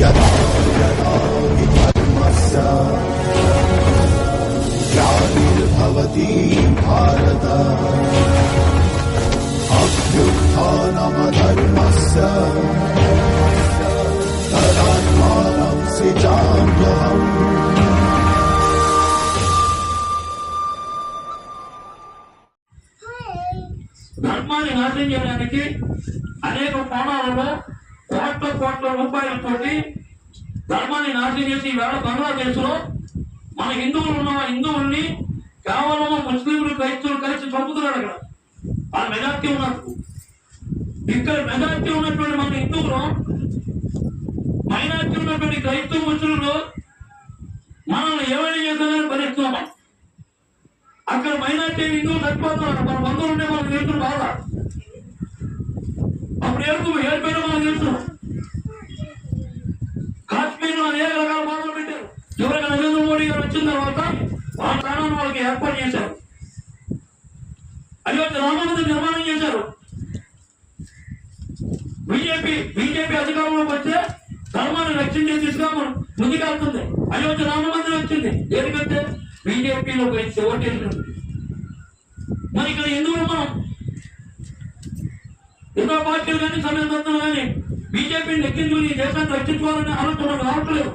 यदा यदा हि धर्मस्य ग्लानिर्भवति भारत अभ्युत्थानमधर्मस्य तदात्मानं सिजाम्यहम् ధర్మాన్ని నాశనం చేయడానికి అనేక కోణాలలో కోట్ల కోట్ల రూపాయలతోటి ధర్మాన్ని నాశనం చేసి వేళ బంగ్లాదేశ్లో మన హిందువులు ఉన్న హిందువుల్ని కేవలం ముస్లింలు క్రైస్తవులు కలిసి చంపుతున్నాడు అక్కడ. ఆ మెజార్టీ ఉన్నట్టు. ఇక్కడ మెజార్టీ ఉన్నటువంటి మన హిందువులు మైనార్టీ ఉన్నటువంటి క్రైస్తవ ముస్లింలు మనల్ని ఏమైనా చేస్తారని భరిస్తున్నాం అక్కడ మైనార్టీ హిందువులు చచ్చిపోతున్నారు. మన బంధువులు ఉండే మనకు చేస్తున్న బాధ అప్పుడు ఏడుపు వచ్చిన తర్వాత వాళ్ళ స్థానాన్ని వాళ్ళకి ఏర్పాటు చేశారు. అయోధ్య రామమందిర్ నిర్మాణం చేశారు. బీజేపీ బీజేపీ అధికారంలోకి వస్తే ధర్మాన్ని రక్షించే దిశగా మనం ముందుకెళ్తుంది. అయోధ్య రామ మందిరం వచ్చింది ఎందుకంటే బీజేపీలో పోయి ఓటేసింది మరి ఇక్కడ ఎందుకు మనం ఎన్నో పార్టీలు కానీ సమయం కానీ బీజేపీని లెక్కించుకుని దేశాన్ని రక్షించుకోవాలని ఆలోచన మనకు రావట్లేదు.